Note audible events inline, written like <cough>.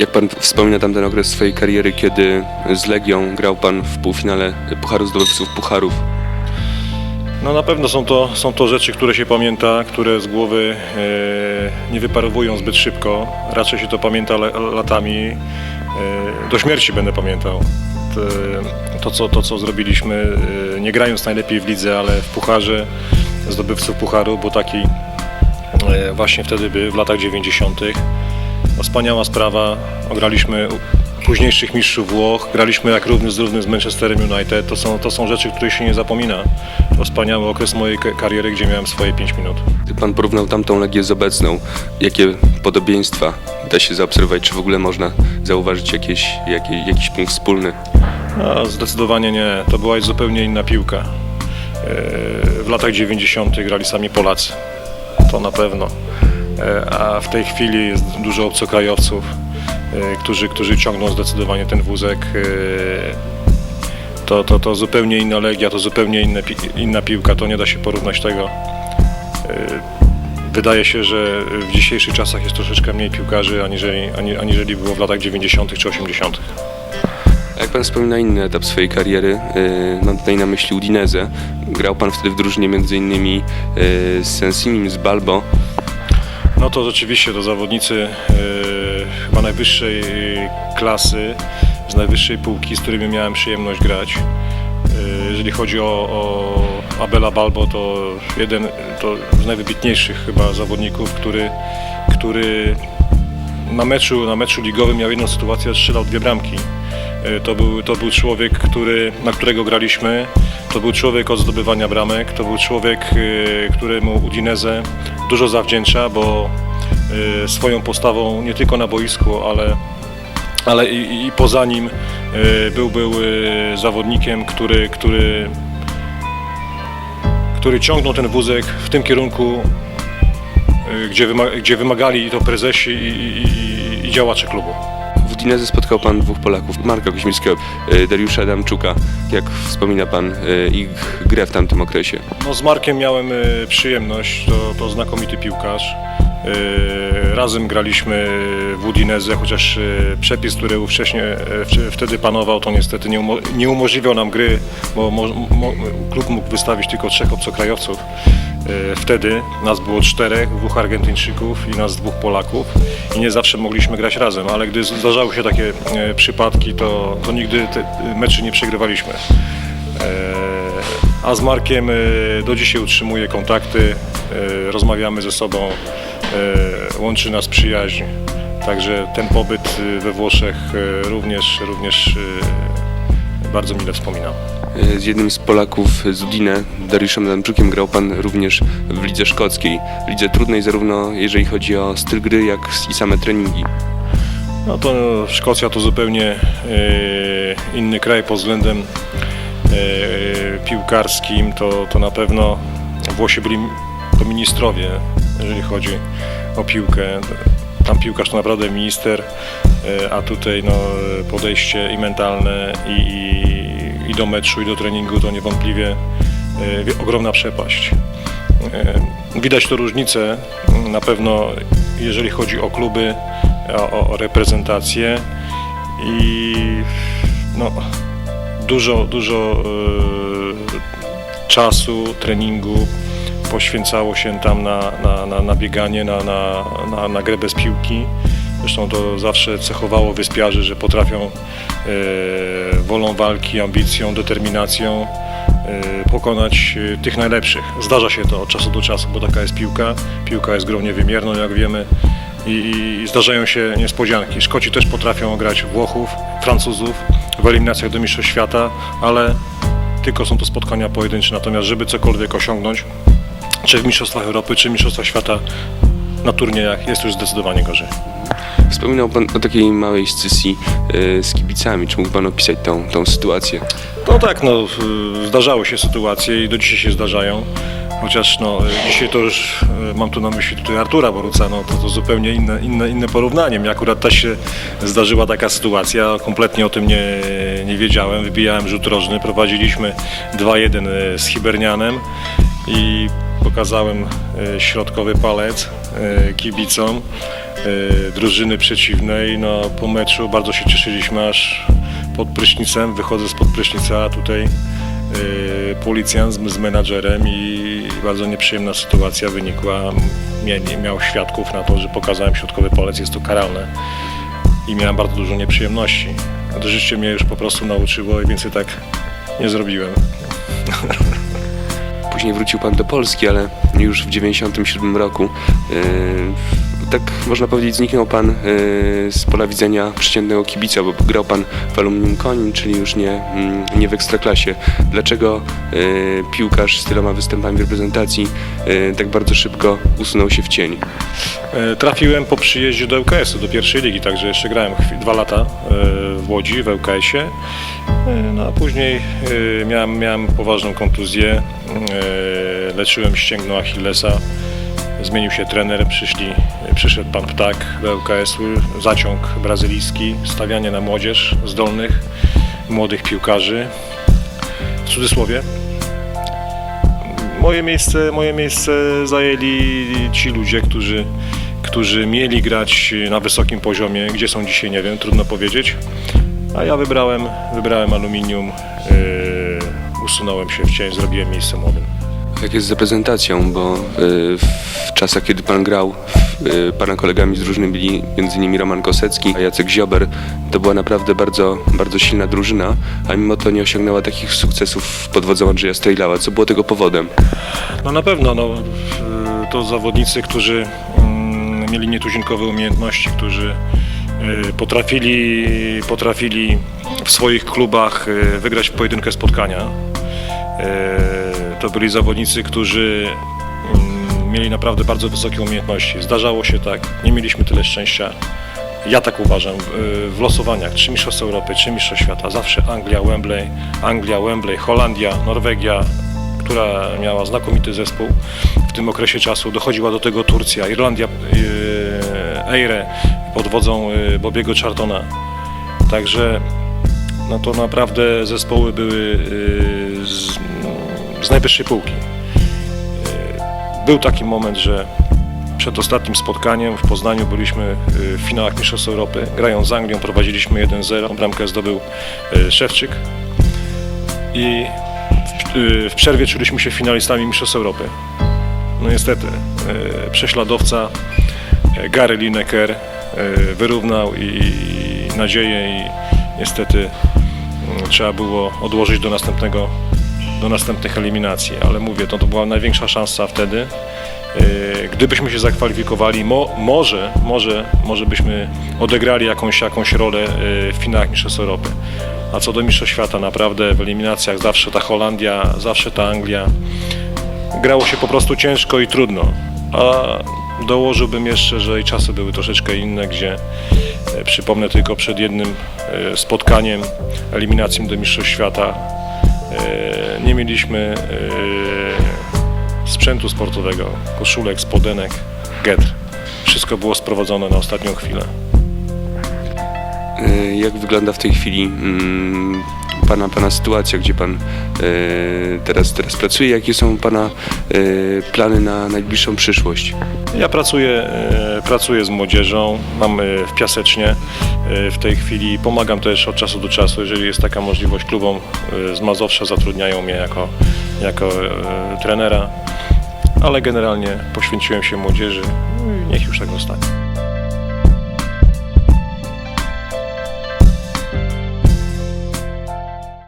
Jak pan wspomina tamten okres swojej kariery, kiedy z Legią grał pan w półfinale Pucharu Zdobywców Pucharów? No na pewno są to, są to rzeczy, które się pamięta, które z głowy e, nie wyparowują zbyt szybko. Raczej się to pamięta le, latami. E, do śmierci będę pamiętał. Te, to, co, to, co zrobiliśmy, e, nie grając najlepiej w lidze, ale w pucharze, zdobywców pucharu, bo taki e, właśnie wtedy był, w latach 90. No, wspaniała sprawa. Ograliśmy późniejszych mistrzów Włoch, graliśmy jak równy z równym z Manchesterem United. To są, to są rzeczy, których się nie zapomina. To wspaniały okres mojej ka- kariery, gdzie miałem swoje 5 minut. Gdy pan porównał tamtą Legię z obecną, jakie podobieństwa da się zaobserwować? Czy w ogóle można zauważyć jakieś, jakie, jakiś punkt wspólny? A zdecydowanie nie. To była zupełnie inna piłka. E, W latach 90. grali sami Polacy. To na pewno. E, A w tej chwili jest dużo obcokrajowców, e, którzy, którzy ciągną zdecydowanie ten wózek. E, To, to, to zupełnie inna legia, to zupełnie inne, inna piłka, to nie da się porównać tego. Wydaje się, że w dzisiejszych czasach jest troszeczkę mniej piłkarzy, aniżeli, ani- aniżeli było w latach 90. czy 80. A jak pan wspomina inny etap swojej kariery, mam tutaj na myśli Udinezę. Grał pan wtedy w drużynie yy, z Sensinim, z Balbo. No to rzeczywiście to zawodnicy e, chyba najwyższej klasy, z najwyższej półki, z którymi miałem przyjemność grać. E, jeżeli chodzi o, o Abela Balbo, to jeden to z najwybitniejszych chyba zawodników, który, który na meczu, na meczu ligowym miał jedną sytuację, strzelał dwie bramki. E, To był, to był człowiek, który, na którego graliśmy. To był człowiek od zdobywania bramek. To był człowiek, e, któremu Udinese dużo zawdzięcza, bo e, swoją postawą nie tylko na boisku, ale, ale i, i poza nim e, był, był e, zawodnikiem, który, który, który ciągnął ten wózek w tym kierunku, gdzie, wyma- gdzie wymagali to prezesi i, i, i działacze klubu. W Udineze spotkał pan dwóch Polaków, Marka Koźmińskiego, yy, Dariusza Adamczuka. Jak wspomina pan yy, ich grę w tamtym okresie? No, z Markiem miałem e, przyjemność, to, to znakomity piłkarz. Razem graliśmy w Udineze, chociaż przepis, który wcześniej, e, wcze- wtedy panował, to niestety nie, umo- nie umożliwiał nam gry, bo mo, mo, klub mógł wystawić tylko trzech obcokrajowców. E, Wtedy nas było czterech, dwóch Argentyńczyków i nas dwóch Polaków i nie zawsze mogliśmy grać razem, ale gdy zdarzały się takie e, przypadki, to, to nigdy te meczy nie przegrywaliśmy. E, A z Markiem do dzisiaj utrzymuję kontakty, rozmawiamy ze sobą, łączy nas przyjaźń. Także ten pobyt we Włoszech również, również bardzo mile wspominam. Yy, Z jednym z Polaków z Udine, Dariuszem Adamczukiem, grał pan również w lidze szkockiej. Lidze trudnej zarówno jeżeli chodzi o styl gry, jak i same treningi. No to Szkocja to zupełnie e, inny kraj pod względem e, piłkarskim. To, to na pewno Włosi byli to ministrowie, jeżeli chodzi o piłkę. Tam piłkarz to naprawdę minister, e, a tutaj no, podejście i mentalne i, i, i do meczu i do treningu to niewątpliwie e, ogromna przepaść. E, Widać to różnicę na pewno, jeżeli chodzi o kluby, o, o reprezentację i no, dużo, dużo czasu, treningu poświęcało się tam na, na, na, na bieganie, na, na, na, na grę bez piłki. Zresztą to zawsze cechowało wyspiarzy, że potrafią e, wolą walki, ambicją, determinacją e, pokonać e, tych najlepszych. Zdarza się to od czasu do czasu, bo taka jest piłka. Piłka jest grą niewymierną, jak wiemy. I, i zdarzają się niespodzianki. Szkoci też potrafią grać Włochów, Francuzów w eliminacjach do Mistrzostw Świata, ale tylko są to spotkania pojedyncze. Natomiast żeby cokolwiek osiągnąć, czy w Mistrzostwach Europy, czy w Mistrzostwach Świata na turniejach jest już zdecydowanie gorzej. Wspominał pan o takiej małej scysji yy, z kibicami. Czy mógł pan opisać tą, tą sytuację? No tak, no, y, zdarzały się sytuacje i do dzisiaj się zdarzają. Chociaż no, y, dzisiaj to już y, mam tu na myśli tutaj Artura Boruca, no to, to zupełnie inne, inne, inne porównanie. Mi akurat też się zdarzyła taka sytuacja, kompletnie o tym nie, nie wiedziałem. Wybijałem rzut rożny, prowadziliśmy 2-1 z Hibernianem i pokazałem e, środkowy palec e, kibicom e, drużyny przeciwnej. No, po meczu bardzo się cieszyliśmy, aż pod prysznicem, wychodzę spod prysznica, a tutaj policjant z, z menadżerem i bardzo nieprzyjemna sytuacja wynikła. Miał świadków na to, że pokazałem środkowy palec, jest to karalne i miałem bardzo dużo nieprzyjemności. A to życie mnie już po prostu nauczyło i więcej tak nie zrobiłem. <laughs> Później wrócił pan do Polski, ale już w 97 roku. Tak można powiedzieć, zniknął pan yy, z pola widzenia przeciętnego kibica, bo grał pan w Aluminium Konin, czyli już nie, mm, nie w ekstraklasie. Dlaczego yy, piłkarz z tyloma występami w reprezentacji yy, tak bardzo szybko usunął się w cień? E, Trafiłem po przyjeździe do ŁKS-u, do pierwszej ligi, także jeszcze grałem dwa lata e, w Łodzi, w ŁKS-ie. E, No a później e, miałem, miałem poważną kontuzję, leczyłem ścięgno Achillesa, zmienił się trener, przyszli, przyszedł pan Ptak do ŁKS-u, zaciąg brazylijski, stawianie na młodzież zdolnych, młodych piłkarzy. W cudzysłowie, Moje miejsce, moje miejsce zajęli ci ludzie, którzy, którzy mieli grać na wysokim poziomie. Gdzie są dzisiaj, nie wiem, trudno powiedzieć. A ja wybrałem, wybrałem aluminium, yy, usunąłem się w cień, zrobiłem miejsce młodym. Jak jest z reprezentacją, bo yy, w czasach, kiedy pan grał, yy, pana kolegami z drużyny byli innymi Roman Kosecki, a Jacek Ziober. To była naprawdę bardzo, bardzo silna drużyna, a mimo to nie osiągnęła takich sukcesów pod wodzą Andrzeja Strejlała. Co było tego powodem? No na pewno, no, yy, to zawodnicy, którzy mm, mieli nietuzinkowe umiejętności, którzy potrafili, potrafili w swoich klubach wygrać pojedynkę spotkania. Yy, To byli zawodnicy, którzy mm, mieli naprawdę bardzo wysokie umiejętności. Zdarzało się tak, nie mieliśmy tyle szczęścia. Ja tak uważam, w- w losowaniach, czy Mistrzostw Europy, czy Mistrzostw Świata, zawsze Anglia, Wembley, Anglia, Wembley, Holandia, Norwegia, która miała znakomity zespół w tym okresie czasu. Dochodziła do tego Turcja, Irlandia, Eire pod wodzą yy, Bobiego Chartona. Także no to naprawdę zespoły były yy, z, z najwyższej półki. Yy, Był taki moment, że przed ostatnim spotkaniem w Poznaniu byliśmy yy, w finałach Mistrzostw Europy. Grając z Anglią prowadziliśmy 1-0. Bramkę zdobył Szewczyk. I w, przerwie czuliśmy się finalistami Mistrzostw Europy. No niestety, prześladowca Gary Lineker wyrównał i, nadzieję i niestety trzeba było odłożyć do następnego do następnych eliminacji, ale mówię, to, to była największa szansa wtedy. Yy, Gdybyśmy się zakwalifikowali, mo, może, może, może byśmy odegrali jakąś, jakąś rolę yy, w finałach Mistrzostw Europy. A co do Mistrzostw Świata, naprawdę w eliminacjach zawsze ta Holandia, zawsze ta Anglia. Grało się po prostu ciężko i trudno. A dołożyłbym jeszcze, że i czasy były troszeczkę inne, gdzie przypomnę tylko przed jednym e, spotkaniem, eliminacją do Mistrzostw Świata, e, nie mieliśmy e, sprzętu sportowego, koszulek, spodenek, getr. Wszystko było sprowadzone na ostatnią chwilę. Jak wygląda w tej chwili mm, pana, pana sytuacja, gdzie pan yy, teraz, teraz pracuje? Jakie są pana yy, plany na najbliższą przyszłość? Ja pracuję, e, pracuję z młodzieżą, mam e, w Piasecznie e, w tej chwili, pomagam też od czasu do czasu, jeżeli jest taka możliwość klubom e, z Mazowsza zatrudniają mnie jako, jako e, trenera, ale generalnie poświęciłem się młodzieży no niech już tak zostanie.